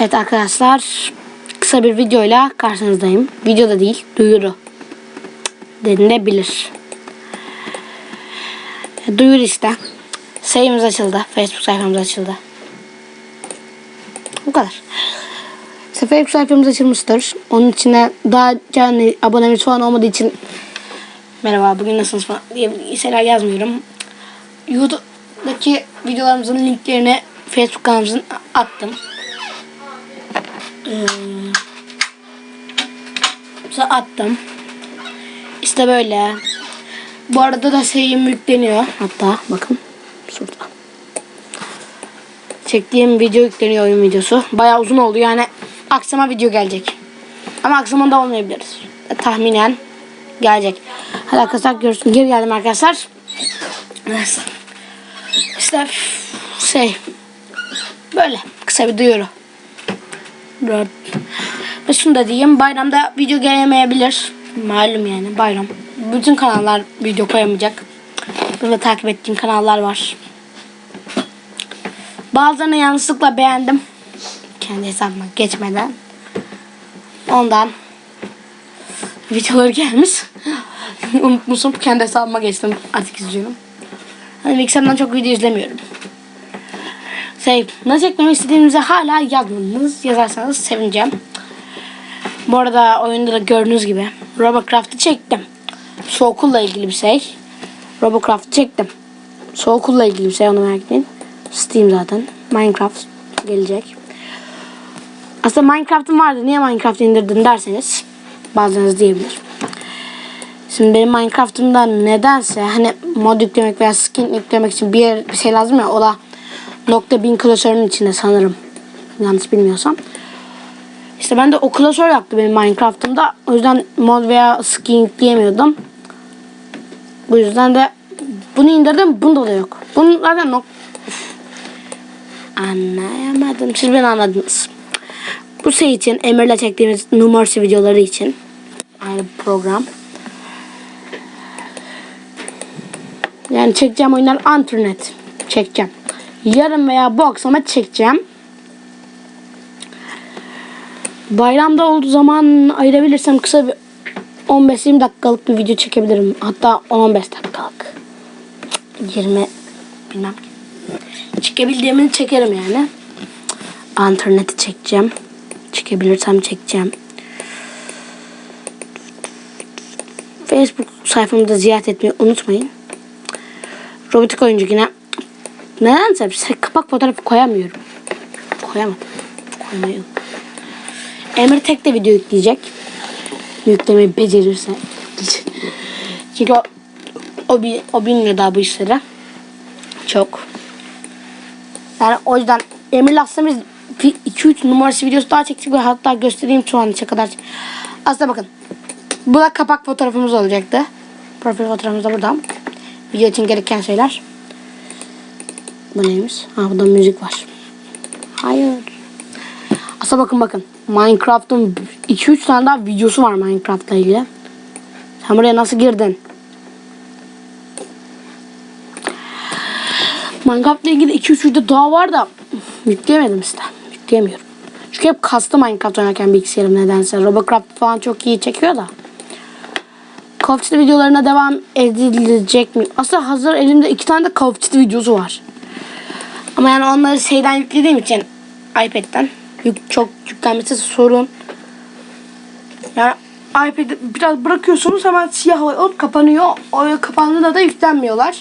Evet arkadaşlar kısa bir videoyla karşınızdayım. Video da değil duyuru denilebilir. Duyuru işte. Sayımız açıldı. Facebook sayfamız açıldı. Bu kadar. Facebook sayfamız açılmıştır. Onun içine daha canlı abonemiz falan olmadığı için merhaba bugün nasılsınız falan diye şeyler yazmıyorum. YouTube'daki videolarımızın linklerini Facebook kanalımızın attım. Ee, attım. İşte böyle. Bu arada da şeyim yükleniyor. Hatta bakın şurada. Çektiğim video yükleniyor oyun videosu. Bayağı uzun oldu yani akşama video gelecek. Ama akşama da olmayabilir. E, tahminen gelecek. Hadi arkadaşlar görüşürüz. Geri geldim arkadaşlar. İşte şey böyle kısa bir duyuru. Dört. Ve şunu da diyeyim bayramda video gelemeyebilir. Malum yani bayram. Bütün kanallar video koyamayacak. Burada takip ettiğim kanallar var. Bazılarını yanlışlıkla beğendim. Kendi hesabıma geçmeden. Ondan videoları gelmiş. Unutmuşum kendi hesabıma geçtim. Artık izliyorum. Hani bilgisayardan çok video izlemiyorum. Şey, ne çekmemi istediğinizi hala yazmadınız. Yazarsanız sevineceğim. Bu arada oyunda da gördüğünüz gibi Robocraft'ı çektim. Soğukulla ilgili bir şey. Robocraft'ı çektim. Soğukulla ilgili bir şey onu merak etmeyin. Steam zaten. Minecraft gelecek. Aslında Minecraft'ım vardı. Niye Minecraft indirdim derseniz bazılarınız diyebilir. Şimdi benim Minecraft'ımda nedense hani mod yüklemek veya skin yüklemek için bir, yer, bir şey lazım ya o da nokta bin klasörünün içinde sanırım. Yanlış bilmiyorsam. İşte ben de o klasör yaptı benim Minecraft'ımda. O yüzden mod veya skin yükleyemiyordum. Bu yüzden de bunu indirdim. Bunda da yok. Bunun zaten nok Anlayamadım. Siz beni anladınız. Bu şey için Emir'le çektiğimiz numarası videoları için aynı program. Yani çekeceğim oyunlar internet çekeceğim. Yarın veya bu akşama çekeceğim. Bayramda olduğu zaman ayırabilirsem kısa bir 15-20 dakikalık bir video çekebilirim. Hatta 10-15 dakikalık. 20 bilmem. Çekebildiğimi çekerim yani. İnterneti çekeceğim. Çekebilirsem çekeceğim. Facebook sayfamı ziyaret etmeyi unutmayın. Robotik oyuncu yine nedense bir kapak fotoğrafı koyamıyorum. Koyamam. Koymayı Emir tek de video yükleyecek. Yüklemeyi becerirse. Çünkü o, o, o bilmiyor daha bu işleri. Çok. Yani o yüzden Emir'le aslında biz 2-3 numarası videosu daha çektik ve hatta göstereyim şu an kadar. Aslında bakın. Bu da kapak fotoğrafımız olacaktı. Profil fotoğrafımız da burada. Video için gereken şeyler. Bu neymiş? Ha burada müzik var. Hayır. Aslında bakın bakın. Minecraft'ın 2-3 tane daha videosu var Minecraft'la ilgili. Sen buraya nasıl girdin? Minecraft'la ilgili 2-3 video daha var da yükleyemedim işte. Yükleyemiyorum. Çünkü hep kastı Minecraft oynarken bilgisayarım nedense. Robocraft falan çok iyi çekiyor da. Call videolarına devam edilecek mi? Aslında hazır elimde iki tane de Call videosu var. Ama yani onları şeyden yüklediğim için iPad'den yük, çok yüklenmesi sorun. Yani iPad'i biraz bırakıyorsunuz hemen siyah olup kapanıyor. O kapandığında da yüklenmiyorlar.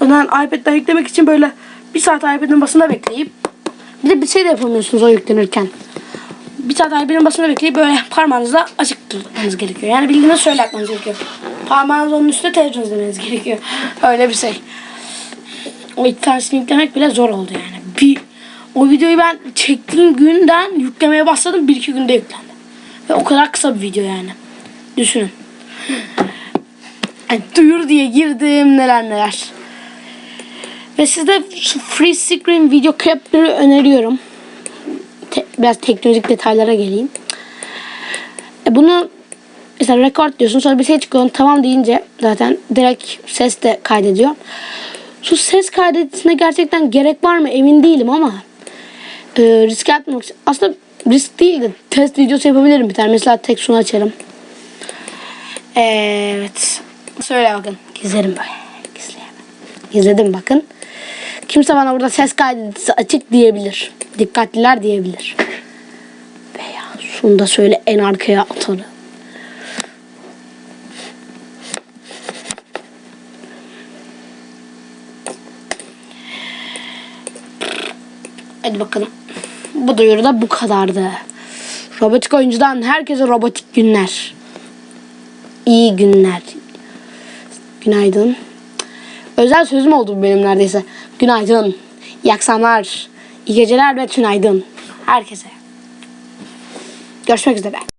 O yüzden iPad'den yüklemek için böyle bir saat iPad'in basında bekleyip bir de bir şey de yapamıyorsunuz o yüklenirken. Bir saat iPad'in basında bekleyip böyle parmağınızla açık tutmanız gerekiyor. Yani bildiğiniz şöyle yapmanız gerekiyor. Parmağınız onun üstüne televizyon izlemeniz gerekiyor. Öyle bir şey. O iki yüklemek bile zor oldu yani. Bir, o videoyu ben çektiğim günden yüklemeye başladım. Bir iki günde yüklendi. Ve o kadar kısa bir video yani. Düşünün. Yani duyur diye girdim neler neler. Ve size free screen video cap'leri öneriyorum. Te- biraz teknolojik detaylara geleyim. E bunu mesela record diyorsun sonra bir şey çıkıyor tamam deyince zaten direkt ses de kaydediyor. Şu ses kaydetmesine gerçekten gerek var mı emin değilim ama Ee, riske atmak. Aslında risk değil de test videosu yapabilirim bir tane. Mesela tek şunu açarım. Evet. Söyle bakın. Gizlerim böyle. Gizleyemem. Gizledim bakın. Kimse bana burada ses kaydısı açık diyebilir. Dikkatliler diyebilir. Veya şunu da söyle en arkaya atarım. Hadi bakalım. Bu duyuru da bu kadardı. Robotik oyuncudan herkese robotik günler. İyi günler. Günaydın. Özel sözüm oldu bu benim neredeyse. Günaydın. İyi akşamlar. İyi geceler ve tünaydın. Herkese. Görüşmek üzere.